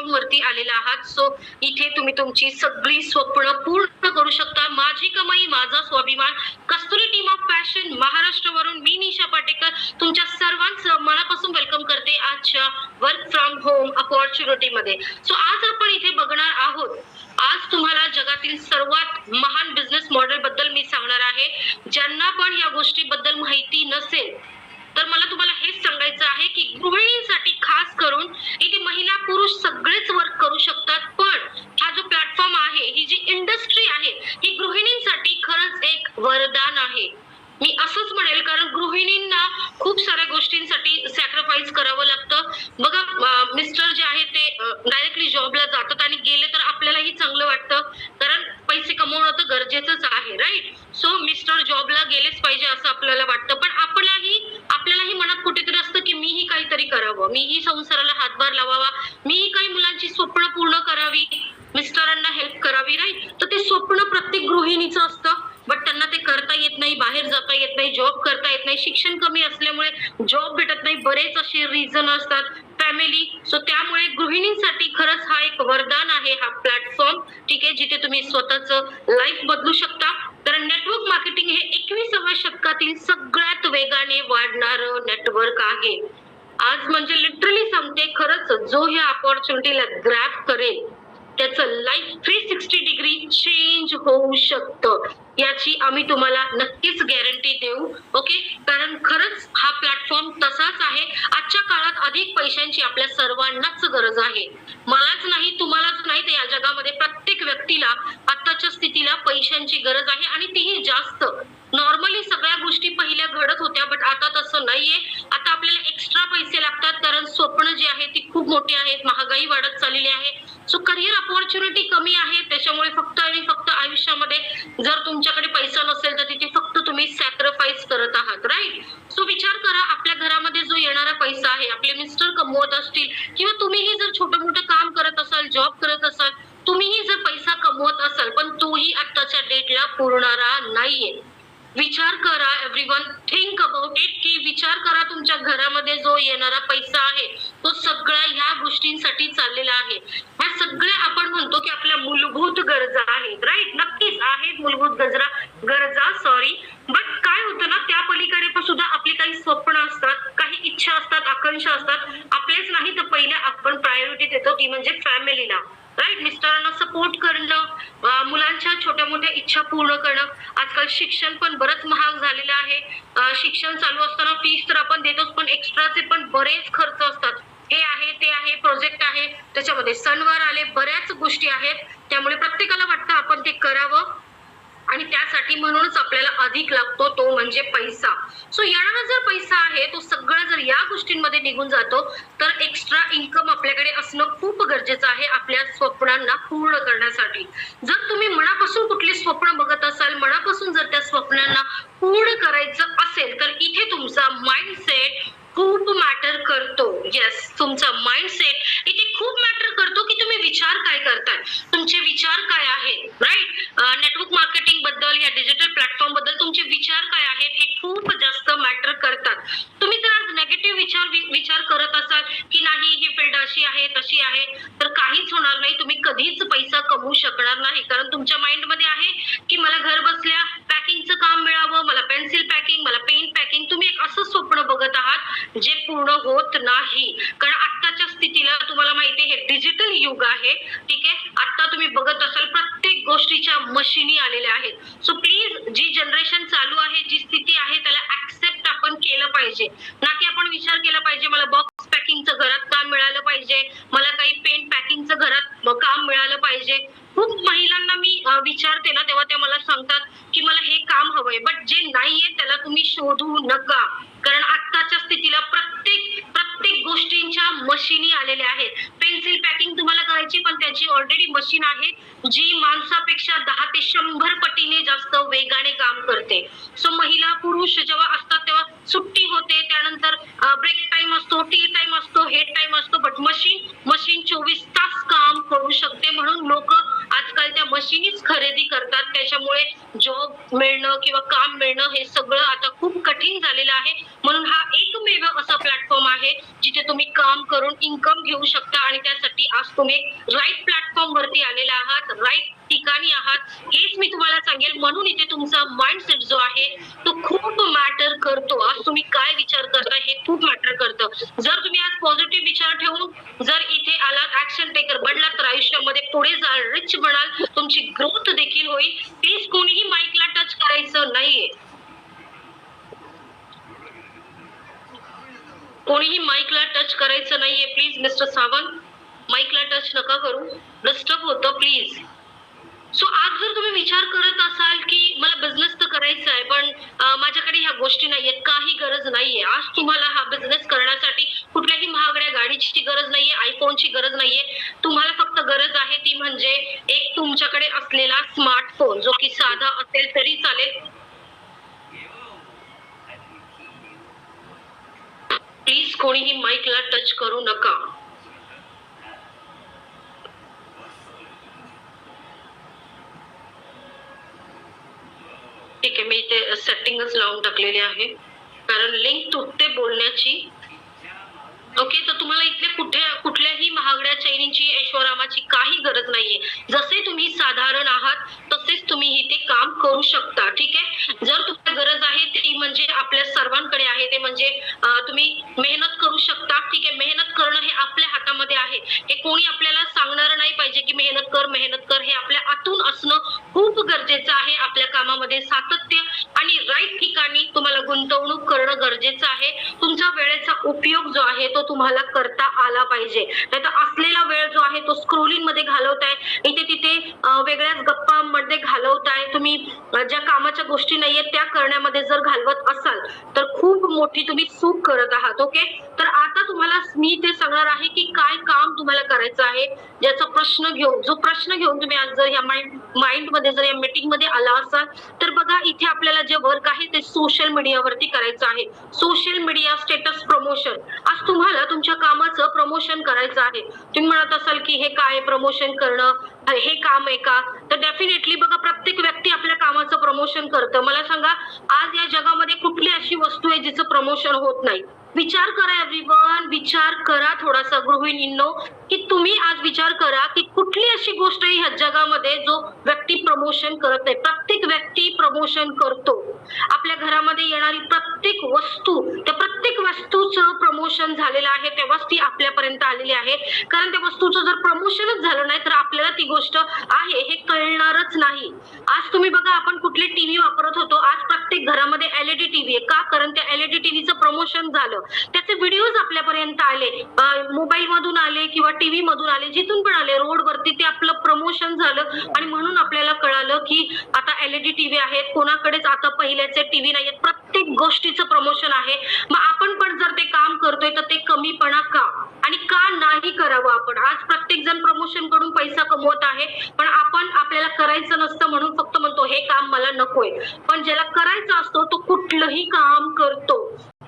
Platform वरती आलेला आहात. सो इथे तुम्ही तुमची सगळी स्वप्न पूर्ण करू शकता. माझी कमाई माझा स्वाभिमान कस्तुरी टीम ऑफ फॅशन महाराष्ट्रावरून मी निशा पाटेकर तुमच्या सर्वांचं मनापासून वेलकम करते आजच्या वर्क फ्रॉम होम अपॉर्च्युनिटी मध्ये. सो आज आपण इथे बघणार आहोत. आज तुम्हाला जगातील सर्वात महान बिझनेस मॉडेल बद्दल मी सांगणार आहे. ज्यांना पण या गोष्टीबद्दल माहिती नसेल तर मला तुम्हाला हेच सांगायचं आहे की गृहिणींसाठी खास करून इथे महिला पुरुष सगळेच वर्क करू शकतात. पण हा जो प्लॅटफॉर्म आहे ही जी इंडस्ट्री आहे ही गृहिणींसाठी खरंच एक वरदान आहे. मी असंच म्हणेल कारण गृहिणींना खूप साऱ्या गोष्टींसाठी सॅक्रिफाईस करावं लागतं. बघा मिस्टर जे आहे ते डायरेक्टली जॉबला जातात आणि गेले तर आपल्यालाही चांगलं वाटतं. कारण पैसे कमवणं तर गरजेचंच आहे राईट सो मिस्टर जॉबला गेलेच पाहिजे असं आपल्याला वाटतं पण आपल्याही आपल्यालाही मनात कुठेतरी असतं की मीही मीही संसाराला हातभार लावावा. मीही काही मुलांची स्वप्न पूर्ण करावी. मिस्टरांना हेल्प करावी राईट तर ते स्वप्न प्रत्येक गृहिणीचं असतं. बट त्यांना ते करता येत नाही बाहेर जाता येत नाही जॉब करता येत नाही. शिक्षण कमी असल्यामुळे जॉब भेटत नाही. बरेच असे रिझन असतात. फॅमिली सो त्यामुळे गृहिणींसाठी खरंच हा एक वरदान आहे हा प्लॅटफॉर्म ठीक आहे जिथे तुम्ही स्वतःच लाईफ बदलू शकता. तर नेटवर्क मार्केटिंग हे एकविसाव्या शतकातील सगळ्यात वेगाने वाढणार नेटवर्क आहे. आज म्हणजे लिटरली सांगते खरंच जो ह्या अपॉर्च्युनिटीला ग्रॅप करेल त्याचं life three sixty degree change होऊ शकतं. याची आम्ही तुम्हाला नक्कीच गॅरंटी देऊ ओके कारण खरंच हा प्लॅटफॉर्म तसाच आहे. आजच्या काळात अधिक पैशांची आपल्या सर्वांनाच गरज आहे. मलाच नाही तुम्हालाच नाही तर या जगामध्ये प्रत्येक व्यक्तीला आत्ताच्या स्थितीला पैशांची गरज आहे आणि तीही जास्त. नॉर्मली सगळ्या गोष्टी पहिल्या घडत होत्या बट आता तसं नाहीये. आता आपल्याला एक्स्ट्रा पैसे लागतात कारण स्वप्न जे आहे ती खूप मोठी आहेत महागाई वाढत चाललेली आहे. सो करिअर अपॉर्च्युनिटी कमी आहे त्याच्यामुळे फक्त आणि फक्त आयुष्यामध्ये जर तुमच्याकडे पैसा नसेल तर तिथे फक्त तुम्ही सॅक्रिफाईस करत आहात राईट सो विचार करा आपल्या घरामध्ये जो येणारा पैसा आहे आपले मिस्टर कमवत असतील किंवा तुम्हीही जर छोटं मोठं काम करत असाल जॉब करत असाल तुम्हीही जर पैसा कमवत असाल पण तोही आत्ताच्या डेटला पुरणारा नाहीये. विचार करा एव्हरीवन थिंक अबाउट इट की विचार करा तुमच्या घरामध्ये जो येणारा पैसा आहे तो सगळ्या ह्या गोष्टींसाठी चाललेला आहे. ह्या सगळ्या आपण म्हणतो की आपल्या मूलभूत गरजा आहेत राईट नक्कीच आहेत मूलभूत गरजा गरजा सॉरी बट काय होतं ना त्या पलीकडे पण सुद्धा आपली काही स्वप्न असतात काही इच्छा असतात आकांक्षा असतात. नाही तर पहिले आपण प्रायोरिटी देतो ती म्हणजे फॅमिलीला राईट मिस्टरांना सपोर्ट करणं मुलांच्या छोट्या मोठ्या इच्छा पूर्ण करणं. आजकाल शिक्षण पण बरंच महाग झालेलं आहे. शिक्षण चालू असताना फीस तर आपण देतोच पण एक्स्ट्राचे पण बरेच खर्च असतात. हे आहे ते आहे प्रोजेक्ट आहे. त्याच्यामध्ये सणवार आले बऱ्याच गोष्टी आहेत. त्यामुळे प्रत्येकाला वाटतं आपण ते करावं. आणि त्यासाठी म्हणूनच आपल्याला अधिक लागतो तो म्हणजे पैसा. सो येणारा जर पैसा आहे तो सगळं जर या गोष्टींमध्ये निघून जातो तर एक्स्ट्रा इन्कम आपल्याकडे असणं खूप गरजेचं आहे आपल्या स्वप्नांना पूर्ण करण्यासाठी. जर तुम्ही मनापासून कुठली स्वप्न बघत असाल मनापासून जर त्या स्वप्नांना पूर्ण करायचं असेल तर इथे तुमचा माइंडसेट खूप मॅटर करतो. येस तुमचा माइंडसेट इथे खूप मॅटर करतो की तुम्ही विचार काय करताय तुमचे विचार काय आहेत? राईट नेटवर्क मार्केटिंगबद्दल या डिजिटल प्लॅटफॉर्मबद्दल तुमचे विचार काय आहेत? हे खूप जास्त मॅटर करतात. तुम्ही जर आज नेगेटिव्ह विचार वि- विचार करत असाल की नाही ही फील्ड अशी आहे तशी आहे तर काहीच होणार नाही. तुम्ही कधीच पैसा कमवू शकणार नाही. कारण तुमच्या माइंडमध्ये आहे की मला घर बसल्या पॅकिंगचं काम मिळावं मला पेन्सिल पॅकिंग मला पेन पॅकिंग तुम्ही एक असं स्वप्न बघत आहात जे पूर्ण होत नाही. कारण आत्ताच्या स्थितीला तुम्हाला माहिती आहे हे डिजिटल युग आहे. ठीक आहे? आता तुम्ही बघत असाल प्रत्येक गोष्टीच्या मशिनी आलेल्या आहेत. सो प्लीज जी जनरेशन चालू आहे जी स्थिती आहे त्याला ऍक्सेप्ट आपण केलं पाहिजे. ना की आपण विचार केला पाहिजे मला बॉक्स पॅकिंगचं घरात काम मिळालं पाहिजे मला काही पेन पॅकिंगचं घरात काम मिळालं पाहिजे. खूप महिलांना मी विचारते ना तेव्हा त्या मला सांगतात की मला हे काम हवंय बट जे नाहीये त्याला तुम्ही शोधू नका. कारण आत्ताच्या स्थितीला प्रत्येक प्रत्येक गोष्टींच्या मशीनी आलेल्या आहेत. पेन्सिल पॅकिंग तुम्हाला करायची पण त्याची ऑलरेडी मशीन आहे जी माणसापेक्षा दहा ते शंभर पटीने जास्त वेगाने काम करते. सो महिला पुरुष जेव्हा असतात तेव्हा सुट्टी होते त्यानंतर ब्रेक टाइम असतो टी टाइम असतो हेड टाइम असतो बट मशीन मशीन चोवीस तास काम करू शकते. म्हणून लोक आजकाल त्या मशीनीच खरेदी करतात. त्याच्यामुळे जॉब मिळणं किंवा काम मिळणं हे सगळं आता खूप कठीण झालेलं आहे. म्हणून हा एकमेव असा प्लॅटफॉर्म आहे जिथे तुम्ही काम करून इन्कम घेऊ शकता आणि त्यासाठी आज तुम्ही राईट प्लॅटफॉर्म वरती आलेला आहात राईट ठिकाणी आहात. हेच मी तुम्हाला सांगेल. म्हणून इथे तुमचा माइंडसेट जो आहे तो खूप मॅटर करतो. आज तुम्ही काय विचार करता हे खूप मॅटर करतं. जर तुम्ही आज पॉझिटिव्ह विचार ठेवून जर इथे आलात ऍक्शन टेकर बनलात तर आयुष्यामध्ये पुढे जाल रिच बनाल तुमची ग्रोथ देखील होईल. प्लीज कोणीही माईकला टच करायचं नाहीये. कोणीही माईकला टच करायचं नाहीये प्लीज मिस्टर सावंत. माईकला टच नका करू. डिस्टर्ब होतं प्लीज सो आज जर तुम्ही विचार करत असाल की मला बिझनेस तर करायचा आहे पण माझ्याकडे ह्या गोष्टी नाहीयेत काही गरज नाहीये. आज तुम्हाला हा बिझनेस करण्यासाठी कुठल्याही महागड्या गाडीची गरज नाहीये आयफोनची गरज नाहीये. तुम्हाला फक्त गरज आहे ती म्हणजे एक तुमच्याकडे असलेला स्मार्टफोन जो की साधा असेल तरी चालेल. प्लीज कोणीही माईकला टच करू नका. ठीक आहे मी इथे सेटिंगच लावून टाकलेली आहे. कारण लिंक तुटते बोलण्याची. ओके तर तुम्हाला इथले कुठे कुठल्याही महागड्या चैनीची ऐश्वरामाची काही गरज नाहीये. जसे तुम्ही साधारण आहात तसेच तुम्ही इथे काम करू शकता ठीक आहे? जर तुम्हाला गरज आहे ती म्हणजे आपल्या सर्वांकडे आहे. ते म्हणजे तुम्ही मेहनत करू शकता. ठीक आहे मेहनत करणं हे आपल्या हातामध्ये आहे. हे कोणी आपल्याला सांगणार नाही पाहिजे की मेहनत कर मेहनत कर. हे आपल्या आतून असणं खूप गरजेचं आहे आपल्या कामामध्ये. सातत्य आणि राईट ठिकाणी तुम्हाला गुंतवणूक करणं गरजेचं आहे. तुमच्या वेळेचा उपयोग जो आहे तो तुम्हाला करता आला पाहिजे. नाही तर असलेला वेळ जो आहे तो स्क्रोलिंगमध्ये घालवताय. इथे तिथे वेगळ्याच गप्पांमध्ये घालवताय. तुम्ही ज्या कामाच्या गोष्टी नाहीये त्या करण्यामध्ये जर घालवत असाल तर खूप मोठी तुम्ही चूक करत आहात ओके तर आता तुम्हाला मी ते सांगणार आहे की काय काम तुम्हाला करायचं आहे ज्याचा प्रश्न घेऊन जो प्रश्न घेऊन तुम्ही आज जर या माइंड माइंडमध्ये जर या मीटिंगमध्ये आला असाल तर बघा इथे आपल्याला जे वर्क आहे ते सोशल मीडियावरती करायचं आहे. सोशल मीडिया स्टेटस प्रमोशन आज तुम्हाला तुमच्या कामाचं प्रमोशन करायचं आहे. तुम्ही म्हणत असाल की हे काय प्रमोशन करणं? हे काम आहे का? तर डेफिनेटली बघा प्रत्येक व्यक्ती आपल्या कामाचं प्रमोशन करतं. मला सांगा आज या जगामध्ये कुठली अशी वस्तू आहे जिचं प्रमोशन होत नाही? विचार करा एव्हरीवन विचार करा थोडासा गृहिणींनो की तुम्ही आज विचार करा की कुठली अशी गोष्ट आहे ह्या जगामध्ये जो व्यक्ती प्रमोशन करत नाही. प्रत्येक व्यक्ती प्रमोशन करतो. आपल्या घरामध्ये येणारी प्रत्येक वस्तू त्या प्रत्येक वस्तूचं प्रमोशन झालेलं आहे तेव्हाच ती आपल्यापर्यंत आलेली आहे. कारण त्या वस्तूचं जर प्रमोशनच झालं नाही तर आपल्याला ती गोष्ट आहे हे कळणारच नाही. आज तुम्ही बघा आपण कुठले टीव्ही वापरत होतो. आज प्रत्येक घरामध्ये एलईडी टीव्ही आहे. का? कारण त्या एलईडी टीव्हीचं प्रमोशन झालं. त्याचे व्हिडिओज आपल्यापर्यंत आले. मोबाईल मधून आले किंवा टीव्ही मधून आले जिथून पण आले रोड वरती ते आपलं प्रमोशन झालं. आणि म्हणून आपल्याला कळालं की आता एलईडी टीव्ही आहेत. कोणाकडेच आता पहिल्याचे टीव्ही नाहीयेत. प्रत्येक गोष्टीचं प्रमोशन आहे. मग आपण पण जर ते काम करतोय तर ते कमीपणा का? आणि का नाही करावं आपण? आज प्रत्येक जण प्रमोशनकडून पैसा कमवत आहे पण आपण आपल्याला करायचं नसतं म्हणून फक्त म्हणतो हे काम मला नकोय. पण ज्याला करायचं असतो तो कुठलंही काम करतो.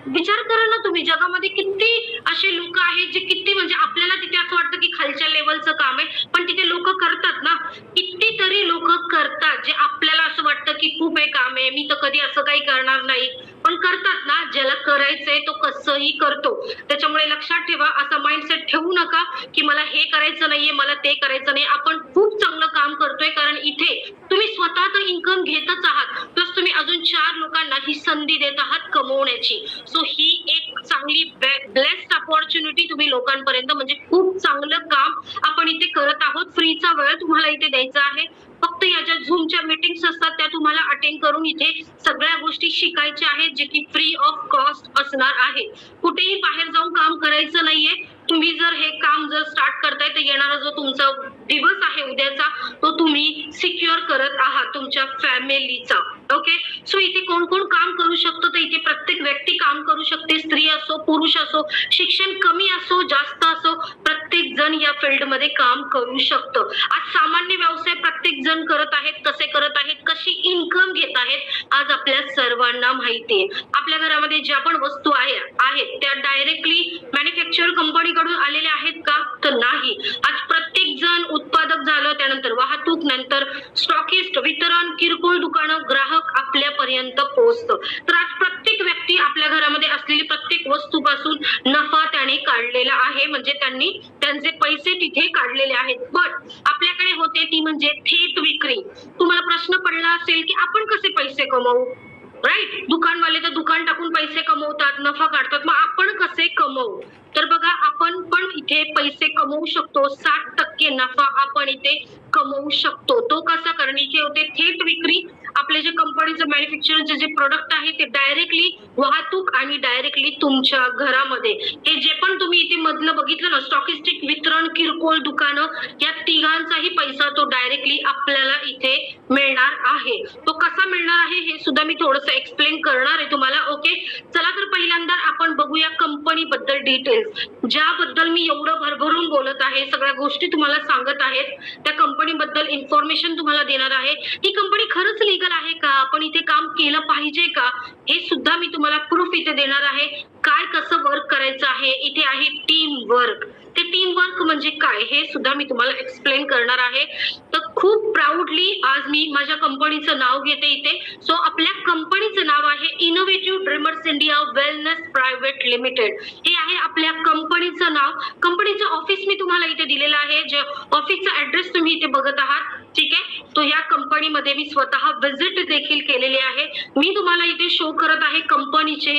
विचार करा ना तुम्ही. जगामध्ये किती असे लोक आहेत जे किती म्हणजे आपल्याला तिथे असं वाटतं की खालच्या लेवलचं काम आहे. पण तिथे लोक करतात ना. कितीतरी लोक करतात जे आपल्याला असं वाटतं की खूप हे काम आहे. मी तर कधी असं काही करणार नाही. पण करतात ना. करायचंय तो कसंही करतो. त्याच्यामुळे लक्षात ठेवा असा माइंडसेट ठेवू नका की मला हे करायचं नाहीये मला ते करायचं नाही आपण खूप चांगलं काम करतोय कारण इथे तुम्ही स्वतः तर इन्कम घेतच आहात. प्लस तुम्ही अजून चार लोकांना ही संधी देत आहात कमवण्याची. सो ही एक चांगली ब्लेस्ड अपॉर्च्युनिटी तुम्ही लोकांपर्यंत म्हणजे खूप चांगलं काम आपण इथे करत आहोत. फ्रीचा वेळ तुम्हाला इथे द्यायचा आहे. फक्त या ज्या झूमच्या मीटिंग्स असतात त्या तुम्हाला अटेंड करून इथे सगळ्या गोष्टी शिकायच्या आहेत जे की फ्री ऑफ कॉस्ट असणार आहे. कुठेही बाहेर जाऊन काम करायचं नाहीये. तुम्ही जर हे काम जर स्टार्ट करताय तर येणारा जो तुमचा दिवस आहे उद्याचा तो तुम्ही सिक्युअर करत आहात तुमच्या फॅमिलीचा ओके सो इथे कोण कोण काम करू शकतो? तर इथे प्रत्येक व्यक्ती काम करू शकते. स्त्री असो पुरुष असो शिक्षण कमी असो जास्त असो प्रत्येक जण या फील्डमध्ये काम करू शकतो. आज सामान्य व्यवसाय प्रत्येक जण करत आहेत कसे करत आहेत कशी इन्कम घेत आहेत आज आपल्या सर्वांना माहिती आहे. आपल्या घरामध्ये ज्या पण वस्तू आहेत त्या डायरेक्टली मॅन्युफॅक्चर कंपनीकडून आलेल्या आहेत का? तर नाही. आज प्रत्येक जण उत्पादक झालं त्यानंतर वाहतूक नंतर स्टॉकिस्ट वितरण किरकोळ दुकानं ग्राहक आपल्यापर्यंत पोहोचतं. तर आज प्रत्येक व्यक्ती आपल्या घरामध्ये असलेली प्रत्येक वस्तूपासून नफा त्याने काढलेला आहे. म्हणजे त्यांनी त्यांचे पैसे तिथे काढलेले आहेत. पण आपल्याकडे होते ती म्हणजे थेट विक्री. तुम्हाला प्रश्न पडला असेल की आपण कसे पैसे कमवू? राईट दुकानवाले तर दुकान टाकून पैसे कमवतात नफा काढतात. मग आपण कसे कमवू? तर बघा आपण पण इथे पैसे कमवू शकतो. साठ टक्के नफा आपण इथे कमवू शकतो. तो कसा? कारण इथे होते थेट विक्री. आपले जे कंपनीचं मॅन्युफॅक्चरिंगचे जे प्रोडक्ट आहे ते डायरेक्टली वाहतूक आणि डायरेक्टली तुमच्या घरामध्ये. हे जे पण तुम्ही इथे मधलं बघितलं ना स्टॉकिस्टिक वितरण किरकोळ दुकानं या तिघांचाही पैसा तो डायरेक्टली आपल्याला इथे मिळणार आहे. तो कसा मिळणार आहे हे सुद्धा मी थोडस एक्सप्लेन करणार आहे तुम्हाला ओके चला तर पहिल्यांदा आपण बघूया कंपनी बद्दल डिटेल्स ज्याबद्दल मी एवढं भरभरून बोलत आहे सगळ्या गोष्टी तुम्हाला सांगत आहेत त्या कंपनीबद्दल इन्फॉर्मेशन तुम्हाला देणार आहे. ही कंपनी खरंच लिगल आहे का? आपण इथे काम केलं पाहिजे का? हे सुद्धा मी तुम्हाला प्रूफ इथे देणार आहे. काय कसं वर्क करायचं आहे? इथे आहे टीम वर्क ते टीम वर्क म्हणजे काय? हे सुद्धा मी तुम्हाला एक्सप्लेन करणार आहे. तर खूप प्राऊडली आज मी माझ्या कंपनीचं नाव घेते इथे. सो आपल्या कंपनीचं नाव आहे innovative dreamers India wellness private limited हे आहे आपल्या कंपनीचं नाव. कंपनीचं ऑफिस मी तुम्हाला इथे दिलेलं आहे. जे ऑफिसचा ऍड्रेस तुम्ही इथे बघत आहात. ठीक आहे? तो या कंपनीमध्ये मी स्वतः व्हिजिट देखील केलेली आहे. मी तुम्हाला इथे शो करत आहे कंपनीचे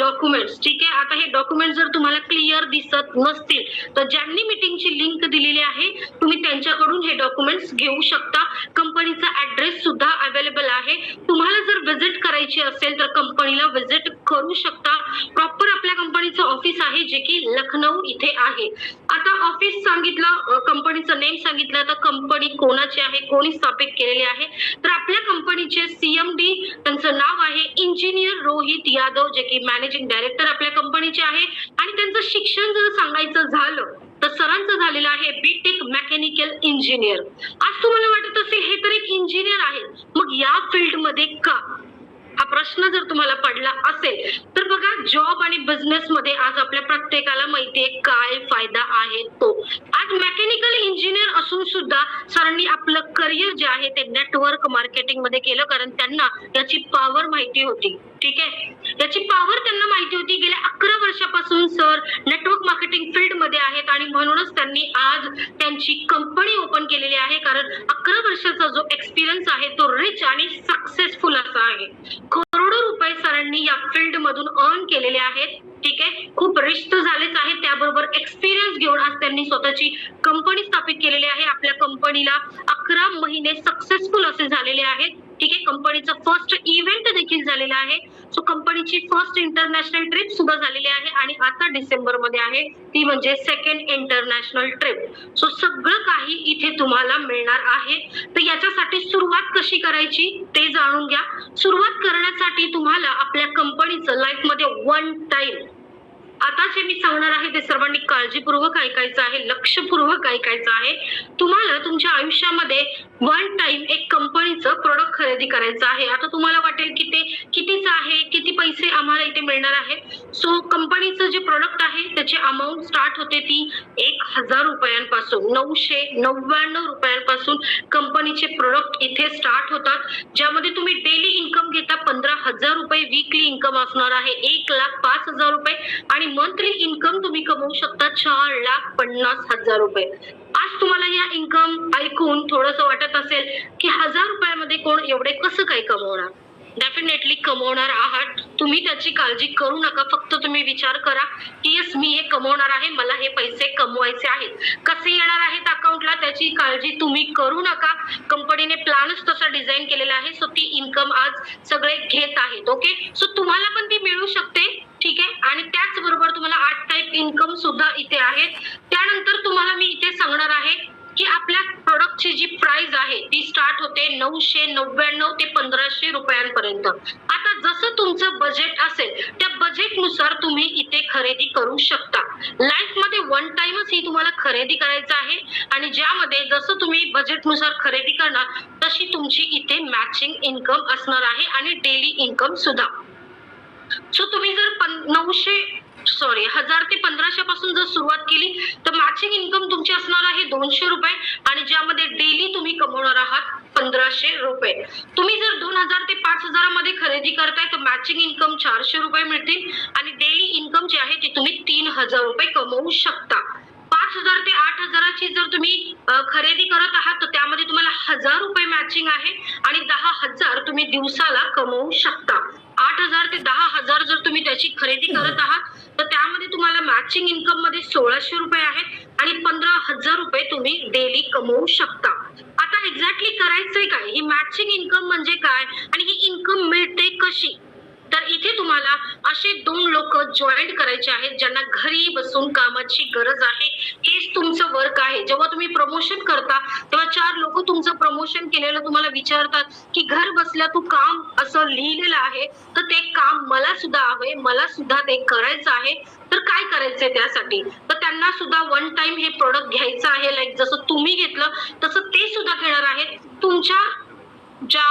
डॉक्युमेंट्स ठीक आहे? आता हे डॉक्युमेंट जर तुम्हाला क्लिअर दिसत नसतील तर ज्यांनी मीटिंगची लिंक दिलेली आहे तुम्ही त्यांच्याकडून हे डॉक्युमेंट्स घेऊ शकता. कंपनीचा ऍड्रेस सुद्धा अवेलेबल आहे. तुम्हाला जर व्हिजिट करायची असेल तर कंपनीला व्हिजिट करू शकता. प्रॉपर आपल्या कंपनीचं ऑफिस आहे जे की लखनौ इथे आहे. आता ऑफिस सांगितलं कंपनीचं नेम सांगितलं तर कंपनी कोणाची आहे कोणी स्थापित केलेली आहे. तर आपल्या कंपनीचे सीएमडी त्यांचं नाव आहे इंजिनियर रोहित यादव जे की मॅनेजिंग डायरेक्टर आपल्या कंपनीचे आहे. आणि त्यांचं शिक्षण जर सांगायचं झालं तर सरांचं झालेलं आहे बीटेक मेकॅनिकल इंजिनियर आज तुम्हाला वाटत असेल हे तर एक इंजिनियर आहे. मग या फील्डमध्ये का? हा प्रश्न जर तुम्हाला पडला असेल तर बघा जॉब आणि बिझनेस मध्ये आज आपल्या प्रत्येकाला माहितीये काय फायदा आहे तो. आज मेकॅनिकल इंजिनियर असून सुद्धा सरांनी आपलं करिअर जे आहे ते नेटवर्क मार्केटिंगमध्ये केलं कारण त्यांना त्याची पॉवर माहिती होती. ठीक आहे? याची पॉवर त्यांना माहिती होती. गेल्या अकरा वर्षापासून सर नेटवर्क मार्केटिंग फील्डमध्ये आहेत आणि म्हणूनच त्यांनी आज त्यांची कंपनी ओपन केलेली आहे. कारण अकरा वर्षाचा जो एक्सपिरियन्स आहे तो रिच आणि सक्सेसफुल असा आहे. करोडो रुपये सरांनी या फील्ड मधून अर्न केलेले आहेत. ठीक आहे? खूप रिस्ट झालेच आहे त्याबरोबर एक्सपिरियन्स घेऊन आज त्यांनी स्वतःची कंपनी स्थापित केलेली आहे. आपल्या कंपनीला अकरा महिने सक्सेसफुल असे झालेले आहेत. ठीक आहे? कंपनीचं फर्स्ट इव्हेंट देखील झालेलं आहे. सो कंपनीची फर्स्ट इंटरनॅशनल ट्रिप सुद्धा झालेली आहे आणि आता डिसेंबरमध्ये आहे. ती म्हणजे सेकंड इंटरनॅशनल ट्रिप सो सगळं काही इथे तुम्हाला मिळणार आहे. तर याच्यासाठी सुरुवात कशी करायची ते जाणून घ्या. सुरुवात करण्यासाठी तुम्हाला आपल्या कंपनीचं लाईफमध्ये वन टाइम आता जे मी सांगणार आहे ते सर्वांनी काळजीपूर्वक ऐकायचं आहे लक्षपूर्वक ऐकायचं आहे. तुम्हाला तुमच्या आयुष्यामध्ये वन टाइम एक कंपनीचं प्रोडक्ट खरेदी करायचं आहे. आता तुम्हाला वाटेल की ते कितीचं आहे किती पैसे आम्हाला इथे मिळणार आहे. सो कंपनीचं जे प्रोडक्ट आहे त्याची अमाऊंट स्टार्ट होते ती एक हजार रुपयांपासून नऊशे नव्याण्णव रुपयांपासून कंपनीचे प्रोडक्ट इथे स्टार्ट होतात. ज्यामध्ये तुम्ही डेली इन्कम घेता पंधरा हजार रुपये वीकली इन्कम असणार आहे. एक लाख पाच हजार रुपये आणि मंथली इन्कम तुम्ही कमवू शकता चार लाख पन्नास हजार रुपये. आज तुम्हाला या इन्कम ऐकून थोडस वाटत असेल की हजार रुपयामध्ये कोण एवढे कसं काय कमवणार? डेफिनेटली कमवणार आहात. तुम्ही त्याची काळजी करू नका. फक्त तुम्ही विचार करा की यस मी हे कमवणार आहे. मला हे पैसे कमवायचे आहेत. कसे येणार आहेत अकाउंटला त्याची काळजी तुम्ही करू नका. कंपनीने प्लॅनच तसा डिझाईन केलेला आहे. सो ती इन्कम आज सगळे घेत आहेत. ओके सो तुम्हाला पण ती मिळू शकते. ठीक आहे? आणि त्याचबरोबर तुम्हाला आठ टाईप इन्कम सुद्धा इथे आहेत. त्यानंतर तुम्हाला मी इथे सांगणार आहे की आपल्या प्रोडक्टची जी प्राइस आहे ती स्टार्ट होते नऊशे नव्याण्णव ते पंधराशे रुपयांपर्यंत. आता जसं तुमचं बजेट असेल त्या बजेटनुसार तुम्ही इथे खरेदी करू शकता. लाईफमध्ये वन टाइमच ही तुम्हाला खरेदी करायचं आहे. आणि ज्यामध्ये जसं तुम्ही बजेटनुसार खरेदी करणार तशी तुमची इथे मॅचिंग इन्कम असणार आहे आणि डेली इन्कम सुद्धा. सो तुम्ही जर नऊशे सॉरी हजार ते पंधराशे पासून जर सुरुवात केली तर मॅचिंग इन्कम तुमची असणार आहे दोनशे रुपये आणि ज्यामध्ये डेली तुम्ही कमवणार आहात पंधराशे रुपये. तुम्ही जर दोन हजार ते पाच हजारामध्ये खरेदी करताय तर मॅचिंग इन्कम चारशे रुपये मिळतील आणि डेली इन्कम जे आहे ते तुम्ही तीन हजार रुपये कमवू शकता. पाच हजार ते आठ हजाराची जर तुम्ही खरेदी करत आहात तर त्यामध्ये तुम्हाला हजार रुपये मॅचिंग आहे आणि दहा हजार तुम्ही दिवसाला कमवू शकता. आठ हजार ते दहा हजार जर तुम्ही त्याची खरेदी करत आहात तर त्यामध्ये तुम्हाला मॅचिंग इन्कममध्ये सोळाशे रुपये आहेत आणि पंधरा हजार रुपये तुम्ही डेली कमवू शकता. आता एक्झॅक्टली करायचंय काय? ही मॅचिंग इन्कम म्हणजे काय? आणि ही इन्कम मिळते कशी? तर इथे तुम्हाला असे दोन लोक जॉईन करायचे आहेत ज्यांना घरी बसून कामाची गरज आहे. हेच तुमचं वर्क आहे. जेव्हा तुम्ही प्रमोशन करता तेव्हा चार लोक तुमचं प्रमोशन केलेलं तुम्हाला विचारतात की घर बसल्या तू काम असं लिहिलेलं आहे तर ते काम मला सुद्धा हवे मला सुद्धा ते करायचं आहे. तर काय करायचंय त्यासाठी? तर त्यांना सुद्धा वन टाइम हे प्रोडक्ट घ्यायचं आहे. लाईक जसं तुम्ही घेतलं तसं ते सुद्धा घेणार आहेत. तुमच्या ज्या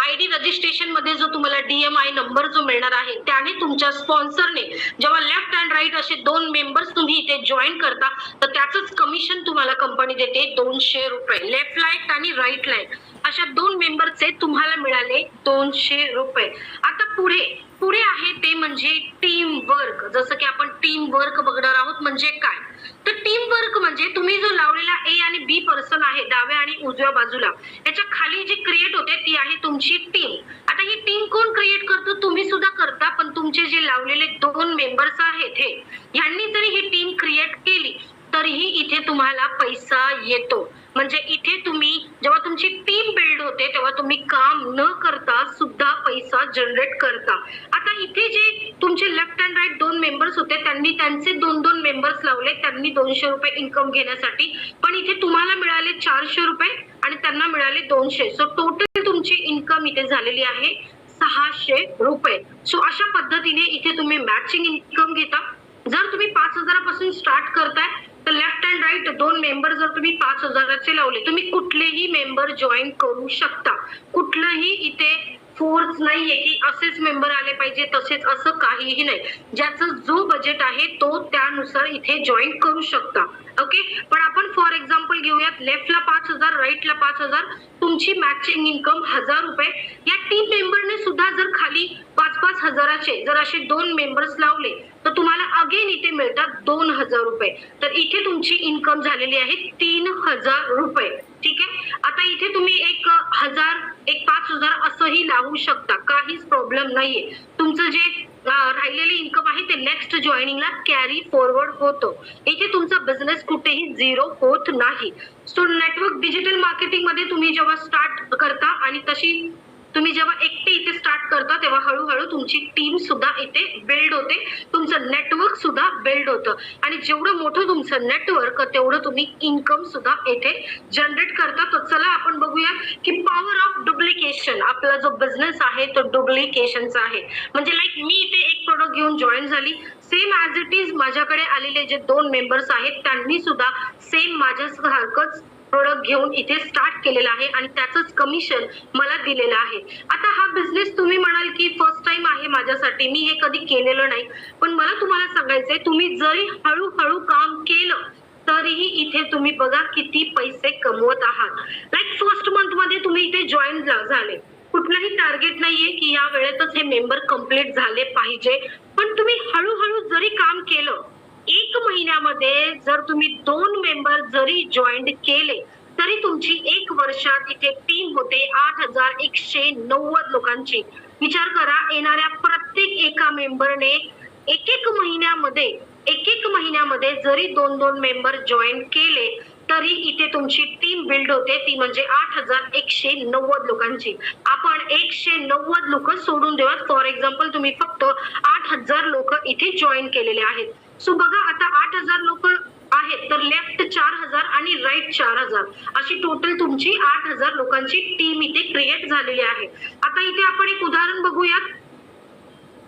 आय डी रजिस्ट्रेशनमध्ये जो तुम्हाला डीएमआय नंबर जो मिळणार आहे त्याने तुमच्या स्पॉन्सरने जेव्हा लेफ्ट अँड राईट असे दोन मेंबर्स तुम्ही इथे जॉईन करता तर त्याच कमिशन तुम्हाला कंपनी देते दोनशे रुपये. लेफ्ट लाइट आणि राईट लाइट अशा दोन मेंबरचे तुम्हाला मिळाले दोनशे रुपये. आता पुढे पुढे आहे ते म्हणजे टीम वर्क जसं की आपण टीम वर्क बघणार आहोत म्हणजे काय? तर टीम वर्क म्हणजे तुम्ही जो लावलेला ए आणि बी पर्सन आहे डाव्या आणि उजव्या बाजूला याच्या खाली जी क्रिएट होते ती आहे तुमची टीम आता ही टीम कोण क्रिएट करतो? तुम्ही सुद्धा करता पण तुमचे जे लावलेले दोन मेंबर्स आहेत हे यांनी जरी ही टीम तरीही इथे तुम्हाला पैसा येतो. म्हणजे इथे तुम्ही जेव्हा तुमची टीम बिल्ड होते तेव्हा तुम्ही काम न करता सुद्धा पैसा जनरेट करता. आता इथे जे तुमचे लेफ्ट अँड राईट दोन मेंबर्स होते त्यांनी त्यांचे दोन दोन मेंबर्स लावले त्यांनी दोनशे रुपये इन्कम घेण्यासाठी. पण इथे तुम्हाला मिळाले चारशे रुपये आणि त्यांना मिळाले दोनशे. सो टोटल तुमची इन्कम इथे झालेली आहे सहाशे रुपये. सो अशा पद्धतीने इथे तुम्ही मॅचिंग इन्कम घेता. जर तुम्ही पाच हजारापासून स्टार्ट करताय तर लेफ्ट अँड राईट दोन मेंबर जर तुम्ही पाच हजाराचे लावले तुम्ही कुठलेही मेंबर जॉईन करू शकता. कुठलंही इथे फोर्स नाहीये की असेच मेंबर आले पाहिजे तसेच असं काहीही नाही. ज्याचं जो बजेट आहे तो त्यानुसार इथे जॉईन करू शकता. ओके पण आपण फॉर एक्झाम्पल घेऊयात लेफ्टला पाच हजार राईटला पाच हजार तुमची मॅचिंग इन्कम हजार रुपये. या टीम मेंबरने सुद्धा जर खाली पाच हजाराचे जर असे दोन मेंबर्स लावले तर तुम्हाला अगेन इथे मिळतात दोन हजार रुपये. तर इथे तुमची इन्कम झालेली आहे तीन हजार रुपये. ठीक आहे? आता इथे तुम्ही एक हजार एक पाच हजार असंही लावू शकता. काहीच प्रॉब्लेम नाहीये. तुमचं जे राहिलेले इन्कम आहे ते नेक्स्ट जॉईनिंगला कॅरी फॉरवर्ड होतो. इथे तुमचा बिझनेस कुठेही झिरो होत नाही. सो नेटवर्क डिजिटल मार्केटिंगमध्ये तुम्ही जेव्हा स्टार्ट करता आणि तशी तुम्ही जेव्हा एकटे इथे स्टार्ट करता तेव्हा हळूहळू तुमची टीम सुद्धा इथे बिल्ड होते. तुमचं नेटवर्क सुद्धा बिल्ड होतं. आणि जेवढं मोठं तुमचं नेटवर्क तेवढं तुम्ही इन्कम सुद्धा इथे जनरेट करता. तर चला आपण बघूया की पॉवर ऑफ डुप्लिकेशन आपला जो बिझनेस आहे तो डुप्लिकेशनचा आहे. म्हणजे लाईक मी इथे एक प्रोडक्ट घेऊन जॉईन झाली. सेम ॲज इट इज माझ्याकडे आलेले जे दोन मेंबर्स आहेत त्यांनी सुद्धा सेम माझ्यासारखंच प्रोडक्ट घेऊन इथे स्टार्ट केलेला आहे आणि त्याचंच कमिशन मला दिलेलं आहे. आता हा बिझनेस तुम्ही म्हणाल की फर्स्ट टाइम आहे माझ्यासाठी. मी हे कधी केलेलं नाही. पण मला तुम्हाला सांगायचंय तुम्ही जरी हळूहळू काम केलं तरीही इथे तुम्ही बघा किती पैसे कमवत आहात. लाईक फर्स्ट मंथमध्ये तुम्ही इथे जॉईन झाले. कुठलंही टार्गेट नाहीये की या वेळेतच हे मेंबर कंप्लीट झाले पाहिजे. पण तुम्ही हळूहळू जरी काम केलं एक महिन्यामध्ये जर तुम्ही दोन मेंबर जरी जॉईंट केले तरी तुमची एक वर्षात इथे टीम होते आठ हजार एकशे नव्वद लोकांची. विचार करा येणाऱ्या प्रत्येक एका मेंबरने एक एक महिन्यामध्ये एक एक महिन्यामध्ये जरी दोन दोन मेंबर जॉईन केले तरी इथे तुमची टीम बिल्ड होते ती म्हणजे आठ हजार एकशे नव्वद लोकांची. आपण एकशे नव्वद लोक सोडून देऊयात. फॉर एक्झाम्पल तुम्ही फक्त आठ हजार लोक इथे जॉईन केलेले आहेत. सो बघा आता आठ हजार लोक आहेत तर लेफ्ट चार हजार आणि राईट चार हजार. अशी टोटल तुमची आठ हजार लोकांची टीम इथे क्रिएट झालेली आहे. आता इथे आपण एक उदाहरण बघूयात.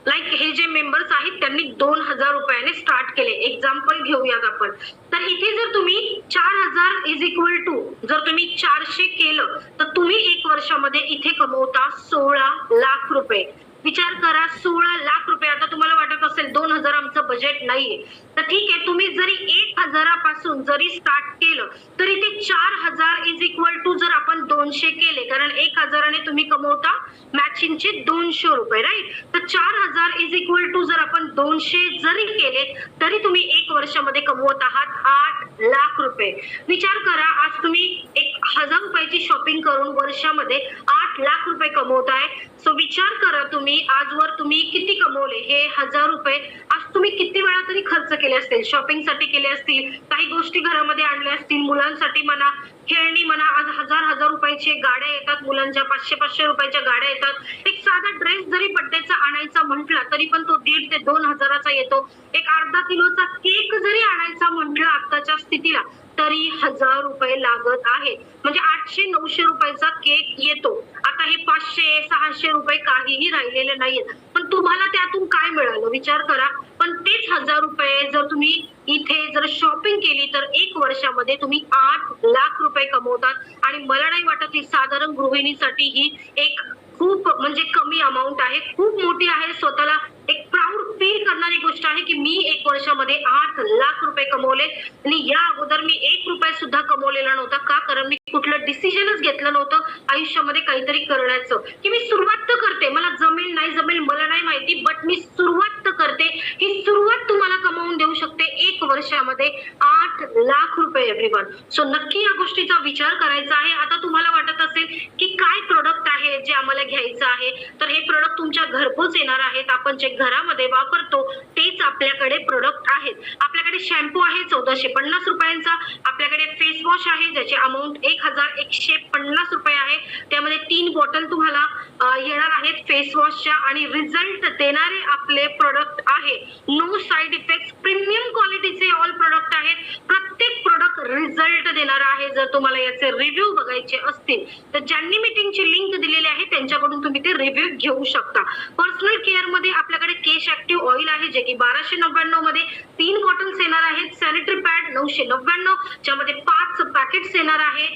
लाईक हे जे मेंबर्स आहेत त्यांनी दोन हजार रुपयाने स्टार्ट केले. एक्झाम्पल घेऊयात आपण. तर इथे जर तुम्ही चार हजार इज इक्वल टू जर तुम्ही चारशे केलं तर तुम्ही एक वर्षामध्ये इथे कमवता सोळा लाख रुपये. विचार करा सोळा लाख रुपये. आता तुम्हाला वाटत असेल दोन हजार आमचं बजेट नाहीये. तर ठीक आहे तुम्ही जरी एक हजारापासून जरी स्टार्ट केलं तरी ते चार हजार इज इक्वल टू जर आपण दोनशे केले कारण एक हजाराने तुम्ही कमवता मॅचिंगचे दोनशे रुपये राईट तर चार हजार इज इक्वल टू जर आपण दोनशे जरी केले तरी तुम्ही एक वर्षामध्ये कमवत आहात आठ लाख रुपये. विचार करा आज तुम्ही एक हजार रुपयाची शॉपिंग करून वर्षामध्ये आठ लाख रुपये कमवताय सो विचार करा तुम्ही आजवर तुम्ही किती कमवले? हे हजार रुपये आज तुम्ही किती वेळा तरी खर्च केले असतील? शॉपिंगसाठी केले असतील? काही गोष्टी घरामध्ये आणल्या असतील? मुलांसाठी म्हणा खेळणी म्हणा आज हजार हजार रुपयाचे गाड्या येतात मुलांच्या पाचशे पाचशे रुपयाच्या गाड्या येतात. एक साधा ड्रेस जरी बड्डेचा आणायचा म्हटला तरी पण तो दीड ते दोन हजाराचा येतो. एक अर्धा किलोचा केक जरी आणायचा म्हटलं आताच्या स्थितीला तरी हजार रुपये लागत आहे म्हणजे आठशे नऊशे रुपयाचा केक येतो. आता हे पाचशे सहाशे रुपये काहीही राहिलेले नाहीयेत. पण तुम्हाला त्यातून काय मिळालं? विचार करा. पण तेच हजार रुपये जर तुम्ही इथे जर शॉपिंग केली तर एक वर्षामध्ये तुम्ही आठ लाख रुपये कमवतात. आणि मला नाही वाटत ही साधारण गृहिणीसाठी ही एक खूप म्हणजे कमी अमाऊंट आहे. खूप मोठी आहे. स्वतःला एक प्राऊड फील करणारी गोष्ट आहे की मी एक वर्षामध्ये आठ लाख रुपये कमवले आणि या अगोदर मी एक रुपये सुद्धा कमवलेला नव्हता. का? कारण मी कुठलं डिसिजनच घेतलं नव्हतं. आयुष्यामध्ये काहीतरी करण्याचं. की मी सुरुवात तर करते. मला जमेल नाही जमेल मला नाही माहिती बट मी सुरुवात तर करते. ही सुरुवात तुम्हाला कमावून देऊ शकते एक वर्षामध्ये आठ लाख रुपये एव्हरीवन सो नक्की या गोष्टीचा विचार करायचा आहे. आता तुम्हाला वाटत असेल की काय प्रोडक्ट आहे जे आम्हाला घ्यायचं आहे? तर हे प्रोडक्ट तुमच्या घरपोच येणार आहेत. आपण जे घरामध्ये वापरतो तेच आपल्याकडे प्रोडक्ट आहेत. आपल्याकडे शॅम्पू आहे चौदाशे पन्नास रुपयांचा. आपल्याकडे फेस वॉश आहे ज्याची अमाऊंट एक हजार एकशे पन्नास रुपये आहे. त्यामध्ये तीन बॉटल तुम्हाला येणार आहेत फेस वॉशच्या आणि रिझल्ट देणारे आपले प्रोडक्ट आहे. नो साइड इफेक्ट प्रीमियम क्वालिटीचे ऑल प्रोडक्ट आहेत. प्रत्येक रिझल्ट देणार आहे जर तुम्हाला याचे रिव्ह्यू बघायचे असतील तर ज्यांनी मीटिंगची लिंक दिलेली आहे त्यांच्याकडून तुम्ही ते रिव्ह्यू घेऊ शकता. पर्सनल केअरमध्ये आपल्याकडे केश ऍक्टिव्ह ऑइल आहे जे की बाराशे नव्याण्णवमध्ये तीन बॉटल्स येणार आहेत. सॅनिटरी पॅड नऊशे नव्याण्णव ज्यामध्ये पाच पॅकेट्स येणार आहे.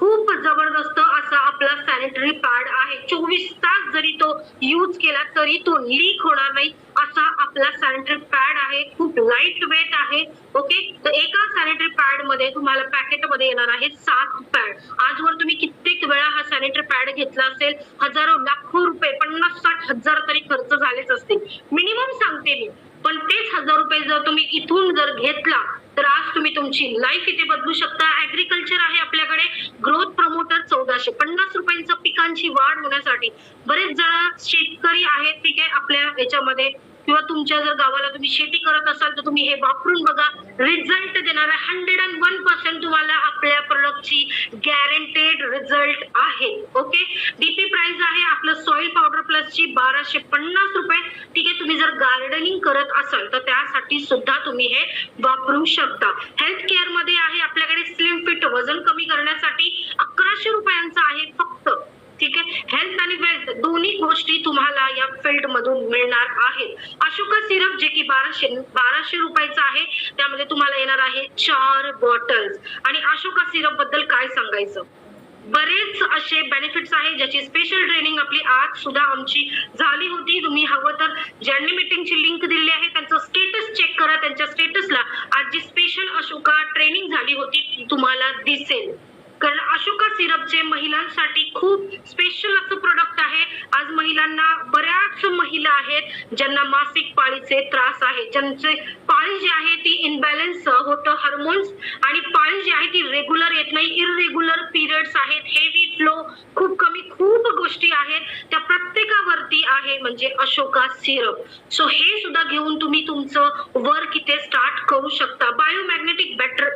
खूप जबरदस्त असा आपला सॅनिटरी पॅड आहे. चोवीस तास जरी तो यूज केला तरी तो लीक होणार नाही असा आपला सॅनिटरी पॅड आहे. खूप लाइट वेट आहे. ओके तर एका सॅनिटरी पॅडमध्ये तुम्हाला पॅकेटमध्ये येणार आहे सात पॅड आजवर तुम्ही कित्येक वेळा हा सॅनिटरी पॅड घेतला असेल हजारो लाखो रुपये पन्नास साठ हजार तरी खर्च झालेच असतील. मिनिमम सांगते मी. पण तेच हजार रुपये जर तुम्ही इथून जर घेतला तर आज तुम्ही तुमची लाईफ इथे बदलू शकता ऍग्रिकल्चर आहे आपल्याकडे ग्रोथ प्रमोटर चौदाशे पन्नास रुपयांचं पिकांची करण्यासाठी. बरेच जण शेतकरी आहेत ठीक आहे आपल्या याच्यामध्ये. किंवा तुमच्या जर गावाला तुम्ही शेती करत असाल तर तुम्ही हे वापरून बघा. रिझल्ट देणार हंड्रेड अँड वन पर्सेंट तुम्हाला आपल्या प्रोडक्टची गॅरंटेड रिझल्ट आहे. ओके डीपी प्राइस आहे आपलं सॉइल पावडर प्लसची बाराशे पन्नास रुपये. ठीक आहे तुम्ही जर गार्डनिंग करत असाल तर त्यासाठी सुद्धा तुम्ही हे वापरू शकता. हेल्थ केअरमध्ये आहे आपल्याकडे स्लिम फिट वजन कमी करण्यासाठी अकराशे रुपयांचा आहे फक्त. ठीक आहे? हेल्थ आणि वेल्थ दोन्ही गोष्टी तुम्हाला या फील्ड मधून मिळणार आहेत. अशोका सिरप जे की बाराशे बाराशे रुपयाचं आहे त्यामध्ये तुम्हाला येणार आहे चार बॉटल्स आणि अशोका सिरपबद्दल काय सांगायचं? बरेच असे बेनिफिट्स आहेत ज्याची स्पेशल ट्रेनिंग आपली आज सुद्धा आमची झाली होती. तुम्ही हवं तर ज्यांनी मीटिंगची लिंक दिलेली आहे त्यांचं स्टेटस चेक करा. त्यांच्या स्टेटसला आज जी स्पेशल अशोका ट्रेनिंग झाली होती तुम्हाला दिसेल. कारण अशोका सिरपचे महिलांसाठी खूप स्पेशल असं प्रोडक्ट आहे. आज महिलांना बऱ्याच महिला आहेत ज्यांना मासिक पाळीचे त्रास आहे. ज्यांचे पाळी जी आहे ती इनबॅलन्स होतं हार्मोन्स आणि पाळी जी आहे ती रेग्युलर येत नाही. इरेग्युलर पिरियड्स आहेत. हेवी फ्लो खूप कमी खूप गोष्टी आहेत. त्या प्रत्येकावरती आहे म्हणजे अशोका सिरप. सो हे सुद्धा घेऊन तुम्ही तुमचं वर्क इथे स्टार्ट करू शकता. बायोमॅग्नेटिक बॅटर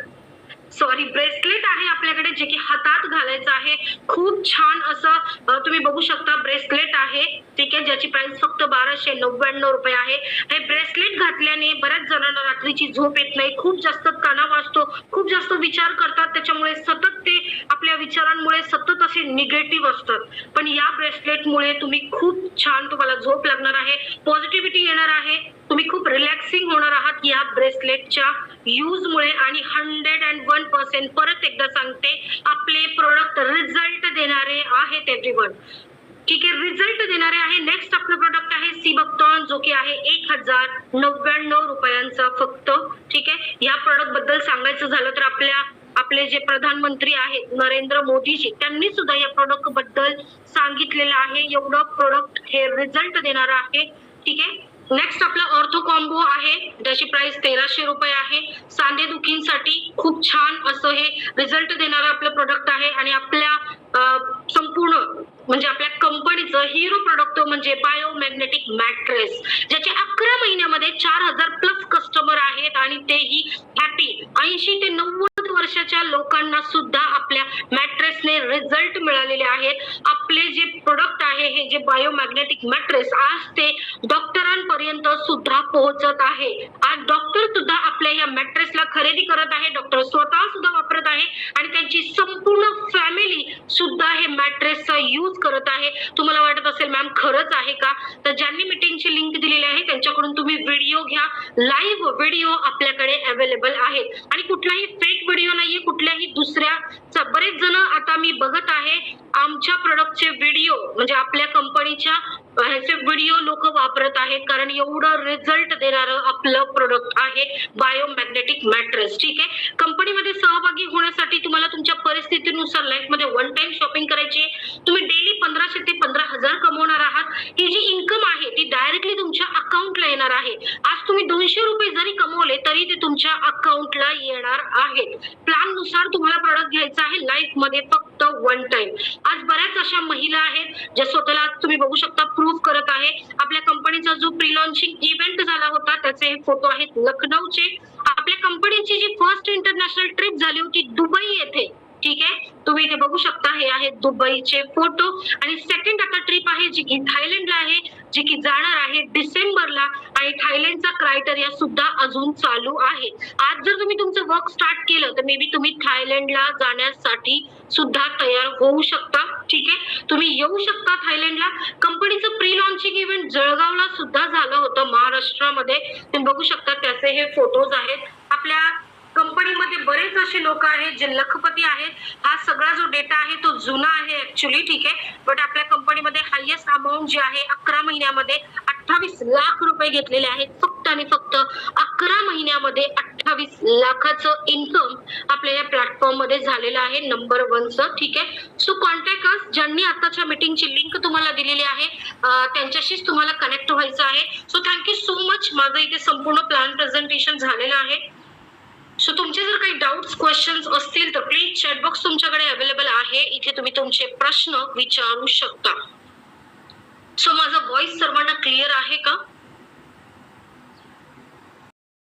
सॉरी ब्रेसलेट आहे आपल्याकडे जे की हातात घालायचं आहे. खूप छान असं तुम्ही बघू शकता ब्रेसलेट आहे. ठीक आहे ज्याची प्राइस फक्त बाराशे नव्याण्णव रुपये आहे. हे ब्रेसलेट घातल्याने बऱ्याच जणांना रात्रीची झोप येत नाही. खूप जास्त तणाव असतो. खूप जास्त विचार करतात. त्याच्यामुळे सतत ते आपल्या विचारांमुळे सतत असे निगेटिव्ह असतात. पण या ब्रेसलेटमुळे तुम्ही खूप छान तुम्हाला झोप लागणार आहे. पॉझिटिव्हिटी येणार आहे. तुम्ही खूप रिलॅक्सिंग होणार आहात या ब्रेसलेटच्या यूजमुळे आणि हंड्रेड अँड वन पर्सेंट परत एकदा सांगते आपले प्रोडक्ट रिझल्ट देणारे आहेत एव्हरीवन ठीक आहे रिझल्ट देणारे आहे. नेक्स्ट आपलं प्रोडक्ट आहे सिबकटॉन जो की आहे एक हजार नव्याण्णव रुपयांचा फक्त. ठीक आहे या प्रोडक्टबद्दल सांगायचं झालं तर आपल्या आपले जे प्रधानमंत्री आहेत नरेंद्र मोदीजी त्यांनी सुद्धा या प्रोडक्टबद्दल सांगितलेलं आहे. एवढं प्रोडक्ट हे रिझल्ट देणार आहे. ठीक आहे नेक्स्ट आपला ऑर्थो कॉम्बो आहे. ज्याची प्राइस तेराशे रुपये आहे. सांधेदुखींसाठी खूप छान असं हे रिझल्ट देणारं आपलं प्रोडक्ट आहे. आणि आपल्या संपूर्ण म्हणजे आपल्या कंपनीचं हिरो प्रोडक्ट म्हणजे बायोमॅग्नेटिक मॅट्रेस ज्याचे अकरा महिन्यामध्ये चार हजार प्लस कस्टमर आहेत आणि तेही हॅपी ऐंशी ते नव्वद वर्षाच्या लोकांना सुद्धा आपल्या मॅट्रेसने रिझल्ट मिळालेले आहेत. आपले जे प्रोडक्ट आहे हे जे बायोमॅग्नेटिक मॅट्रेस आज ते डॉक्टरांपर्यंत सुद्धा पोहोचत आहे. आज डॉक्टर सुद्धा आपल्या या मॅट्रेसला खरेदी करत आहे. डॉक्टर स्वतः सुद्धा वापरत आहे आणि त्यांची संपूर्ण फॅमिली सुद्धा हे मॅट्रेसचा यूज करत आहे. तुम्हाला वाटत असेल मॅम खरंच आहे का? तर ज्यांनी मीटिंगची लिंक दिलेली आहे त्यांच्याकडून तुम्ही व्हिडिओ घ्या. लाईव्ह व्हिडिओ आपल्याकडे अवेलेबल आहेत. आणि कुठलाही फेक व्हिडिओ नाहीये कुठल्याही दुसऱ्या बरेच जण आता मी बघत आहे आमच्या प्रोडक्टचे व्हिडिओ म्हणजे आपल्या कंपनीच्या ह्याचे व्हिडिओ लोक वापरत आहेत. कारण एवढं रिझल्ट देणारं आपलं प्रोडक्ट आहे बायोमॅग्नेटिक मॅट्रेस ठीक आहे? कंपनीमध्ये सहभागी होण्यासाठी तुम्हाला तुमच्या परिस्थितीनुसार लाईफमध्ये वन टाइम शॉपिंग करायची आहे. तुम्ही डेली पंधराशे ते हजार कमवणार आहात ही जी इन्कम आहे ती डायरेक्टली तुमच्या अकाउंटला येणार आहे. आज तुम्ही दोनशे रुपये जरी कमवले तरी ते तुमच्या अकाउंटला येणार आहेत. प्लॅननुसार तुम्हाला प्रोडक्ट घ्यायचा आहे लाईफमध्ये फक्त वन टाइम आज बऱ्याच अशा महिला आहेत ज्या स्वतःला आज तुम्ही बघू शकता प्रूफ करत आहे. आपल्या कंपनीचा जो प्री लॉन्चिंग इव्हेंट झाला होता त्याचे फोटो आहेत लखनौचे. आपल्या कंपनीची जी फर्स्ट इंटरनॅशनल ट्रिप झाली होती दुबई येथे. ठीक आहे? तुम्ही इथे बघू शकता हे आहेत दुबईचे फोटो. आणि सेकंड आता ट्रिप आहे जी की थायलंडला आहे जी की जाणार आहे डिसेंबरला. आणि थायलंडचा क्रायटेरिया सुद्धा अजून चालू आहे. आज जर तुम्ही तुमचं वर्क स्टार्ट केलं तर मे बी तुम्ही थायलंडला जाण्यासाठी सुद्धा तयार होऊ शकता. ठीक आहे? तुम्ही येऊ शकता थायलंडला. कंपनीचं प्री लॉन्चिंग इव्हेंट जळगावला सुद्धा झालं होतं महाराष्ट्रामध्ये. तुम्ही बघू शकता त्याचे हे फोटोज आहेत. आपल्या कंपनीमध्ये बरेच असे लोक आहेत जे लखपती आहेत. हा सगळा जो डेटा आहे तो जुना आहे ऍक्च्युली ठीक आहे. बट आपल्या कंपनीमध्ये हायएस्ट अमाऊंट जे आहे अकरा महिन्यामध्ये अठ्ठावीस लाख रुपये घेतलेले आहेत. फक्त आणि फक्त अकरा महिन्यामध्ये अठ्ठावीस लाखाचं इन्कम आपल्या या प्लॅटफॉर्ममध्ये झालेलं आहे नंबर वनचं ठीक आहे. सो कॉन्टॅक्ट अस ज्यांनी आताच्या मीटिंगची लिंक तुम्हाला दिलेली आहे त्यांच्याशीच तुम्हाला कनेक्ट व्हायचं आहे. सो थँक्यू सो मच माझं इथे संपूर्ण प्लॅन प्रेझेंटेशन झालेलं आहे. सो तुमचे जर काही डाऊट्स क्वेश्चन्स असतील तर प्लीज चॅटबॉक्स तुमच्याकडे अवेलेबल आहे. इथे तुम्ही तुमचे प्रश्न विचारू शकता. सो माझा व्हॉइस सर्वांना क्लिअर आहे का?